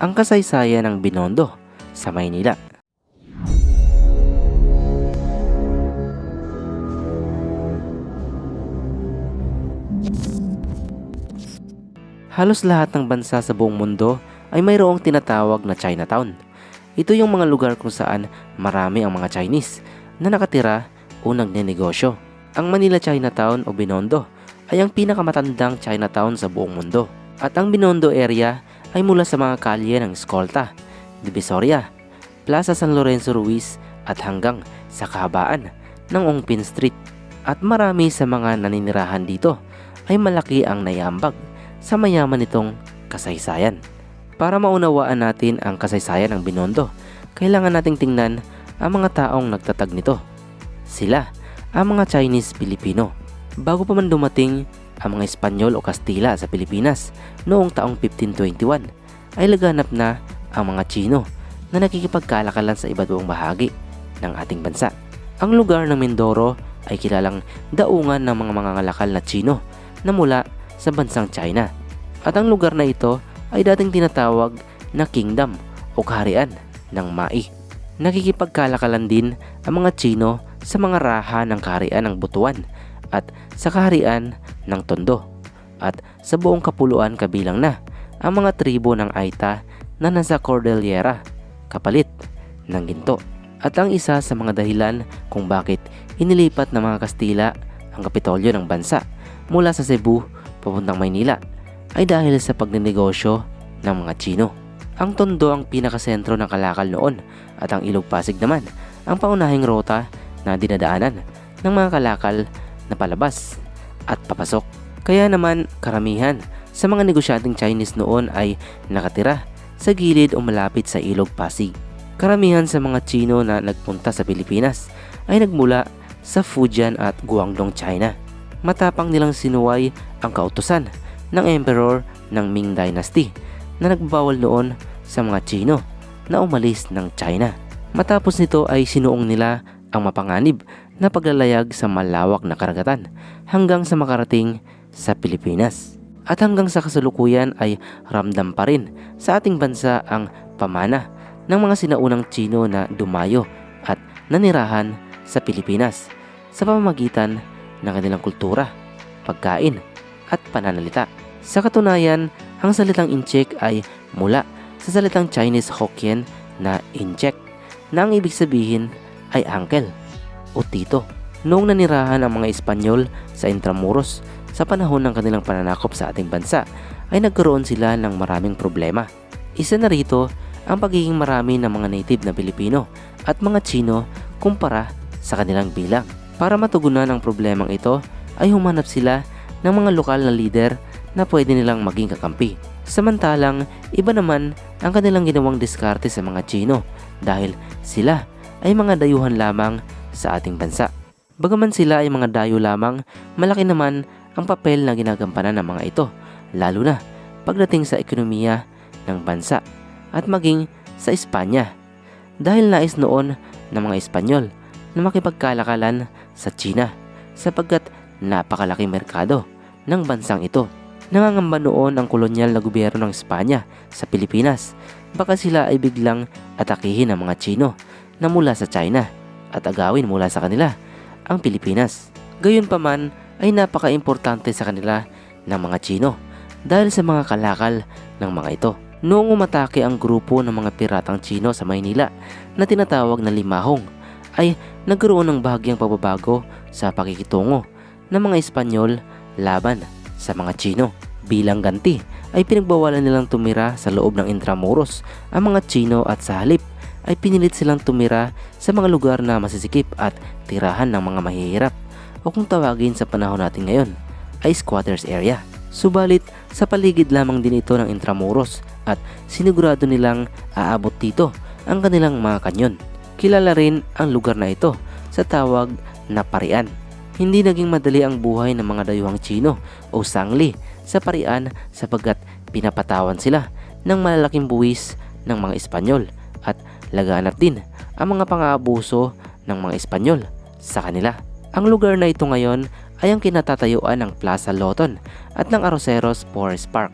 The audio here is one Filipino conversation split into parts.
ang kasaysayan ng Binondo sa Maynila. Halos lahat ng bansa sa buong mundo ay mayroong tinatawag na Chinatown. Ito yung mga lugar kung saan marami ang mga Chinese na nakatira o nagnenegosyo. Ang Manila Chinatown o Binondo ay ang pinakamatandang Chinatown sa buong mundo. At ang Binondo area ay mula sa mga kalye ng Escolta, Divisoria, Plaza San Lorenzo Ruiz at hanggang sa kahabaan ng Ongpin Street. At marami sa mga naninirahan dito ay malaki ang naiambag sa mayaman nitong kasaysayan. Para maunawaan natin ang kasaysayan ng Binondo, kailangan nating tingnan ang mga taong nagtatag nito. Sila, ang mga Chinese Pilipino. Bago pa man dumating ang mga Espanyol o Kastila sa Pilipinas noong taong 1521, ay laganap na ang mga Chino na nakikipagkalakalan sa iba't ibang bahagi ng ating bansa. Ang lugar ng Mindoro ay kilalang daungan ng mga mangangalakal na Chino na mula sa bansang China. At ang lugar na ito ay dating tinatawag na kingdom o kaharian ng Mai. Nakikipagkalakalan din ang mga Chino sa mga raha ng kaharian ng Butuan at sa kaharian ng Tondo. At sa buong kapuluan kabilang na ang mga tribo ng Aita na nasa Cordillera, kapalit ng ginto. At ang isa sa mga dahilan kung bakit inilipat ng mga Kastila ang kapitolyo ng bansa mula sa Cebu papuntang Maynila ay dahil sa pagnenegosyo ng mga Chino. Ang Tondo ang pinakasentro ng kalakal noon at ang Ilog Pasig naman ang paunahing rota na dinadaanan ng mga kalakal na palabas at papasok. Kaya naman karamihan sa mga negosyanteng Chinese noon ay nakatira sa gilid o malapit sa Ilog Pasig. Karamihan sa mga Chino na nagpunta sa Pilipinas ay nagmula sa Fujian at Guangdong, China. Matapang nilang sinuway ang kautusan ng Emperor ng Ming Dynasty na nagbawal noon sa mga Chino na umalis ng China. Matapos nito ay sinuong nila ang mapanganib na paglalayag sa malawak na karagatan hanggang sa makarating sa Pilipinas. At hanggang sa kasalukuyan ay ramdam pa rin sa ating bansa ang pamana ng mga sinaunang Chino na dumayo at nanirahan sa Pilipinas sa pamamagitan ng kanilang kultura, pagkain at pananalita. Sa katunayan, ang salitang incheck ay mula sa salitang Chinese Hokkien na incheck na ang ibig sabihin ay uncle o tito. Noong nanirahan ang mga Espanyol sa Intramuros sa panahon ng kanilang pananakop sa ating bansa ay nagkaroon sila ng maraming problema. Isa na rito ang pagiging marami ng mga native na Pilipino at mga Chino kumpara sa kanilang bilang. Para matugunan ang problemang ito ay humanap sila ng mga lokal na leader na pwede nilang maging kakampi. Samantalang iba naman ang kanilang ginawang diskarte sa mga Chino dahil sila ay mga dayuhan lamang sa ating bansa. Bagaman sila ay mga dayo lamang, malaki naman ang papel na ginagampanan ng mga ito, lalo na pagdating sa ekonomiya ng bansa at maging sa Espanya. Dahil nais noon ng mga Espanyol na makipagkalakalan sa China sapagkat napakalaking merkado ng bansang ito. Nangangamba noon ang kolonyal na gobyerno ng Espanya sa Pilipinas. Baka sila ay biglang atakihin ng mga Chino na mula sa China at agawin mula sa kanila ang Pilipinas. Gayunpaman ay napaka-importante sa kanila ng mga Chino dahil sa mga kalakal ng mga ito. Noong umatake ang grupo ng mga piratang Chino sa Maynila na tinatawag na Limahong ay nagkaroon ng bahagyang pagbabago sa pakikitungo ng mga Espanyol laban sa mga Chino. Bilang ganti ay pinagbawalan nilang tumira sa loob ng Intramuros ang mga Chino at sa halip ay pinilit silang tumira sa mga lugar na masisikip at tirahan ng mga mahihirap o kung tawagin sa panahon natin ngayon ay squatters area. Subalit sa paligid lamang din ito ng Intramuros at sinigurado nilang aabot dito ang kanilang mga kanyon. Kilala rin ang lugar na ito sa tawag na Parian. Hindi naging madali ang buhay ng mga dayuhang Chino o Sangli sa Parian sapagkat pinapatawan sila ng malalaking buwis ng mga Espanyol at laganap din ang mga pang-aabuso ng mga Espanyol sa kanila. Ang lugar na ito ngayon ay ang kinatatayuan ng Plaza Loton at ng Arroceros Forest Park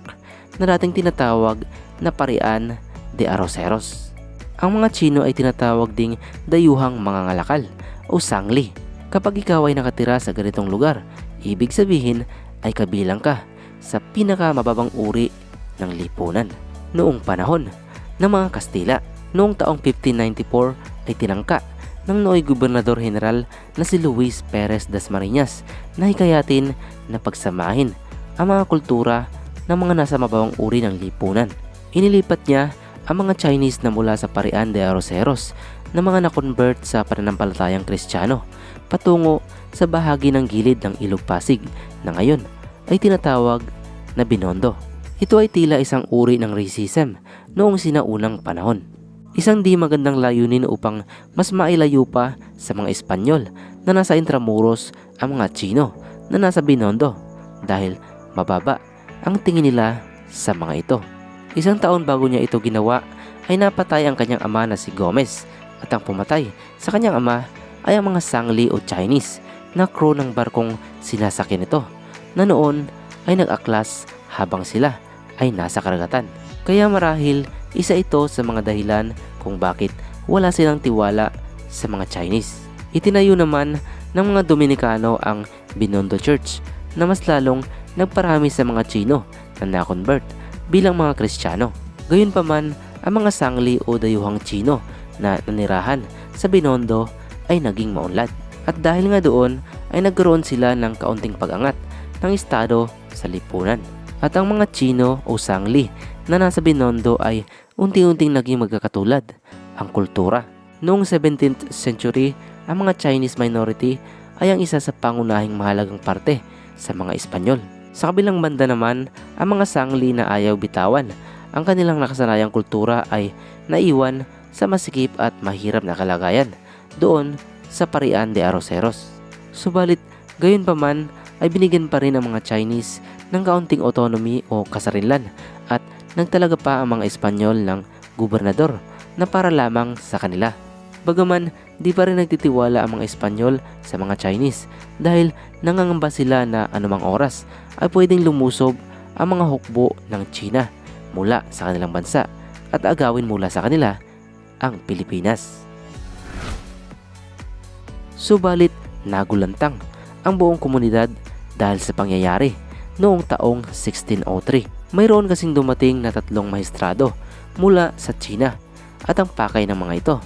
na dating tinatawag na Parian de Arroceros. Ang mga Chino ay tinatawag ding dayuhang mga ngalakal o sangli. Kapag ikaw ay nakatira sa ganitong lugar, ibig sabihin ay kabilang ka sa pinakamababang uri ng lipunan noong panahon ng mga Kastila. Noong taong 1594 ay tinangka ng nooy gobernador general na si Luis Perez Dasmariñas na hikayatin na pagsamahin ang mga kultura ng mga nasa mababang uri ng lipunan. Inilipat niya ang mga Chinese na mula sa Parian de Arroceros na mga na-convert sa pananampalatayang Kristiyano patungo sa bahagi ng gilid ng Ilog Pasig na ngayon ay tinatawag na Binondo. Ito ay tila isang uri ng racism noong sinaunang panahon. Isang di magandang layunin upang mas mailayo pa sa mga Espanyol na nasa Intramuros ang mga Chino na nasa Binondo dahil mababa ang tingin nila sa mga ito. Isang taon bago niya ito ginawa ay napatay ang kanyang ama na si Gomez at ang pumatay sa kanyang ama ay ang mga Sangli o Chinese na crew ng barkong sinasakyan nito na noon ay nag-aklas habang sila ay nasa karagatan. Kaya marahil isa ito sa mga dahilan kung bakit wala silang tiwala sa mga Chinese. Itinayo naman ng mga Dominikano ang Binondo Church na mas lalong nagparami sa mga Chino na na-convert bilang mga Kristiyano. Gayunpaman, ang mga sangli o dayuhang Chino na nanirahan sa Binondo ay naging maunlad. At dahil nga doon ay nagkaroon sila ng kaunting pag-angat ng estado sa lipunan. At ang mga Chino o sangli na nasa Binondo ay unti-unting naging magkakatulad ang kultura. Noong 17th century, ang mga Chinese minority ay ang isa sa pangunahing mahalagang parte sa mga Espanyol. Sa kabilang banda naman, ang mga sangli na ayaw bitawan, ang kanilang nakasanayang kultura ay naiwan sa masikip at mahirap na kalagayan doon sa Parian de Arroceros. Subalit, gayon pa ay binigyan pa rin ang mga Chinese ng kaunting autonomy o kasarilan at nagtalaga pa ang mga Espanyol ng gobernador na para lamang sa kanila. Bagaman di pa rin nagtitiwala ang mga Espanyol sa mga Chinese dahil nangangamba sila na anumang oras ay pwedeng lumusob ang mga hukbo ng China mula sa kanilang bansa at agawin mula sa kanila ang Pilipinas. Subalit nagulantang ang buong komunidad dahil sa pangyayari noong taong 1603. Mayroon kasing dumating na tatlong maestrado mula sa China at ang pakay ng mga ito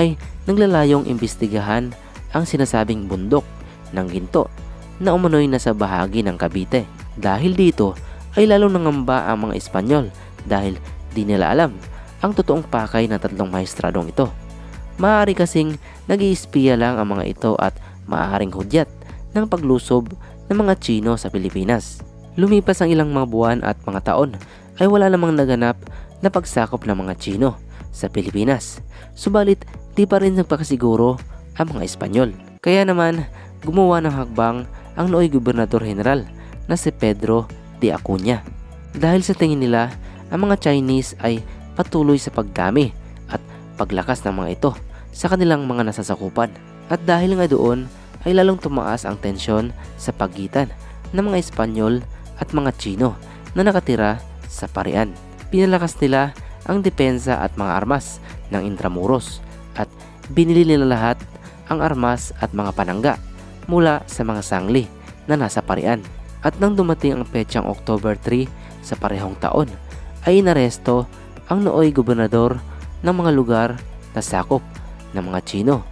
ay naglalayong imbestigahan ang sinasabing bundok ng ginto na umano'y nasa bahagi ng Cavite. Dahil dito ay lalong nangamba ang mga Espanyol dahil di nila alam ang totoong pakay ng tatlong maestradong ito. Maaari kasing nag-iispiya lang ang mga ito at maaaring hudyat ng paglusob ng mga Chino sa Pilipinas. Lumipas ang ilang mga buwan at mga taon ay wala namang naganap na pagsakop ng mga Chino sa Pilipinas. Subalit di pa rin nagpakasiguro ang mga Espanyol. Kaya naman gumawa ng hakbang ang nooy gobernador general na si Pedro de Acuña. Dahil sa tingin nila, ang mga Chinese ay patuloy sa pagdami at paglakas ng mga ito sa kanilang mga nasasakupan. At dahil nga doon ay lalong tumaas ang tensyon sa pagitan ng mga Espanyol at mga Chino na nakatira sa Parian. Pinalakas nila ang depensa at mga armas ng Intramuros at binili nila lahat ang armas at mga panangga mula sa mga sangli na nasa Parian. At nang dumating ang petsang October 3 sa parehong taon, ay inaresto ang nooy gobernador ng mga lugar na sakop ng mga Chino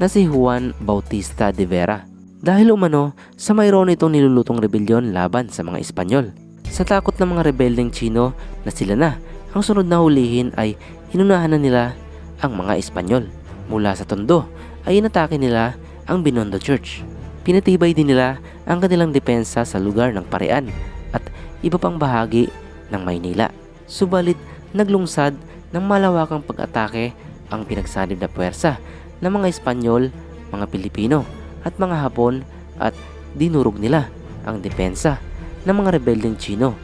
na si Juan Bautista de Vera. Dahil umano sa mayroon itong nilulutong rebelyon laban sa mga Espanyol. Sa takot ng mga rebeldeng Chino na sila na ang sunod na hulihin ay inunahan na nila ang mga Espanyol. Mula sa Tondo ay inatake nila ang Binondo Church. Pinatibay din nila ang kanilang depensa sa lugar ng Parian at iba pang bahagi ng Maynila. Subalit naglungsad ng malawakang pag-atake ang pinagsanib na puwersa ng mga Espanyol, mga Pilipino at mga Hapon at dinurog nila ang depensa ng mga rebeldeng Chino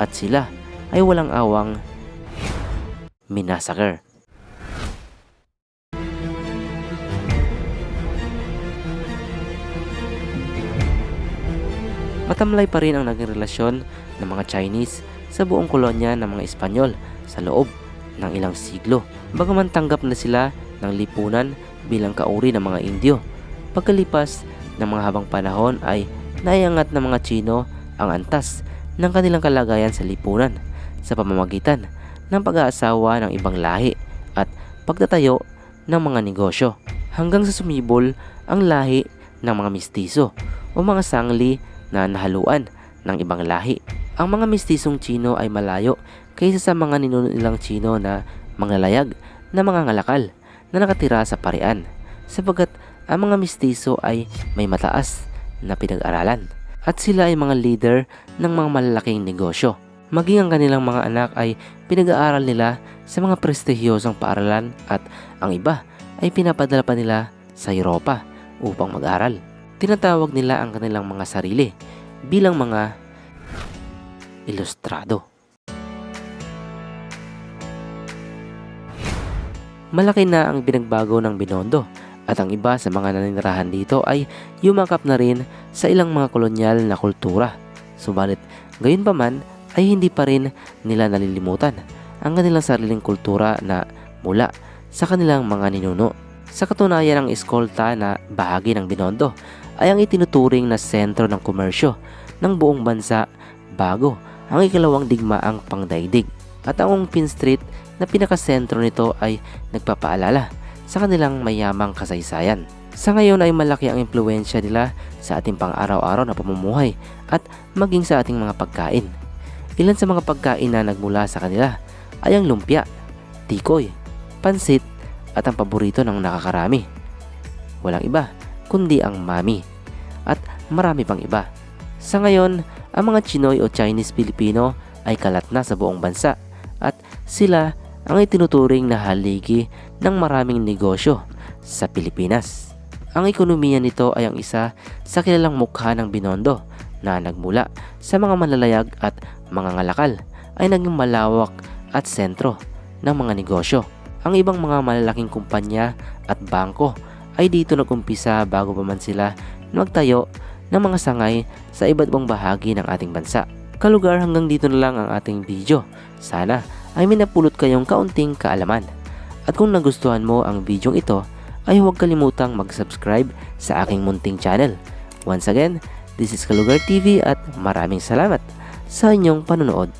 at sila ay walang awang minasaker. Matamlay pa rin ang naging relasyon ng mga Chinese sa buong kolonya ng mga Espanyol sa loob ng ilang siglo. Bagaman tanggap na sila ng lipunan bilang kauri ng mga Indio. Pagkalipas ng mga habang panahon ay naiangat ng mga Chino ang antas ng kanilang kalagayan sa lipunan sa pamamagitan ng pag-aasawa ng ibang lahi at pagtatayo ng mga negosyo hanggang sa sumibol ang lahi ng mga mistiso o mga sangli na nahaluan ng ibang lahi. Ang mga mistisong Chino ay malayo kaysa sa mga ninuno nilang Chino na manglalayag na mga ngalakal na nakatira sa parian sapagkat ang mga mistiso ay may mataas na pinag-aralan at sila ay mga leader ng mga malalaking negosyo. Maging ang kanilang mga anak ay pinag-aaral nila sa mga prestihiyosong paaralan at ang iba ay pinapadala pa nila sa Europa upang mag-aral. Tinatawag nila ang kanilang mga sarili bilang mga ilustrado. Malaki na ang binagbago ng Binondo at ang iba sa mga naninirahan dito ay yumakap na rin sa ilang mga kolonyal na kultura. Subalit, gayon pa man ay hindi pa rin nila nalilimutan ang kanilang sariling kultura na mula sa kanilang mga ninuno. Sa katunayan, ang eskolta na bahagi ng Binondo ay ang itinuturing na sentro ng komersyo ng buong bansa bago ang ikalawang digmaang pangdaigdig. At ang Ongpin Street na pinakasentro nito ay nagpapaalala sa kanilang mayamang kasaysayan. Sa ngayon ay malaki ang impluensya nila sa ating pang-araw-araw na pamumuhay at maging sa ating mga pagkain. Ilan sa mga pagkain na nagmula sa kanila ay ang lumpia, tikoy, pansit at ang paborito ng nakakarami. Walang iba kundi ang mami at marami pang iba. Sa ngayon, ang mga Chinoy o Chinese Filipino ay kalat na sa buong bansa at sila ang itinuturing na haligi ng maraming negosyo sa Pilipinas. Ang ekonomiya nito ay ang isa sa kilalang mukha ng Binondo na nagmula sa mga malalayag at mga ngalakal ay naging malawak at sentro ng mga negosyo. Ang ibang mga malalaking kumpanya at bangko ay dito nagumpisa bago pa man sila magtayo ng mga sangay sa iba't ibang bahagi ng ating bansa. Kalugar hanggang dito na lang ang ating video. Sana ay may napulot kayong kaunting kaalaman. At kung nagustuhan mo ang video ito, ay huwag kalimutang mag-subscribe sa aking munting channel. Once again, this is Kalugar TV at maraming salamat sa inyong panonood.